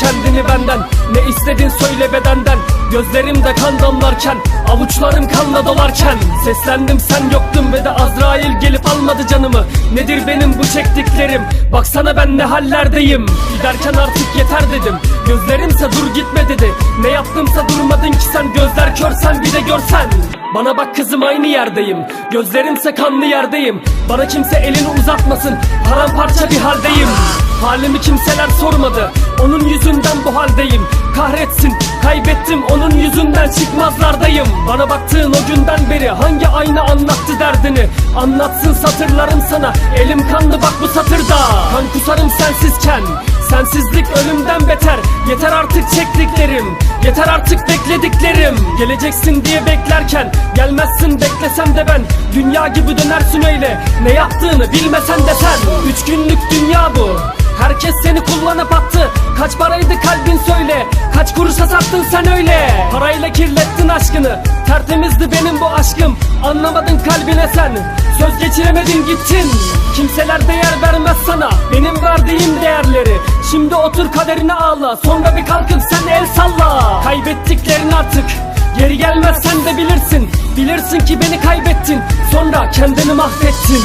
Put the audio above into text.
kendini benden. Ne istedin söyle bedenden Gözlerimde kan damlarken Avuçlarım kanla dolarken. Seslendim sen yoktun ve de Azrail gelip almadı canımı. Nedir benim bu çektiklerim? Baksana ben ne hallerdeyim. Giderken artık yeter dedim. Gözlerimse dur gitme dedi. Ne yaptımsa durmadın ki sen. Gözler kör sen bir de görsen. Bana bak kızım aynı yerdeyim. Gözlerimse kanlı yerdeyim. Bana kimse elini uzatmasın. Paramparça bir haldeyim Halimi kimseler sormadı. Onun yüzünden bu haldeyim. Kahretsin kaybettim. Onun yüzünden çıkmazlardayım. Bana baktığın o günden beri Hangi ayna anlattı derdini? Anlatsın satırlarım sana. Elim kanlı bak bu satırda. Kan kusarım sensizken. Sensizlik ölümden beter. Yeter artık çektiklerim. Yeter artık beklediklerim. Geleceksin diye beklerken Gelmezsin beklesem de ben. Dünya gibi dönersin öyle. Ne yaptığını bilmesen de sen. Üç günlük dünya bu Herkes seni kullanıp attı. Kaç paraydı kalbin söyle. Kaç kuruşa sattın sen öyle. Parayla kirlettin aşkını. Tertemizdi benim bu aşkım. Anlamadın kalbine sen. Söz geçiremedin gittin. Kimseler değer vermez sana. Benim verdiğim değerleri. Şimdi otur kaderine ağla. Sonra bir kalkıp sen el salla. Kaybettiklerin artık Geri gelmez sen de bilirsin. Bilirsin ki beni kaybettin. Sonra kendini mahvettin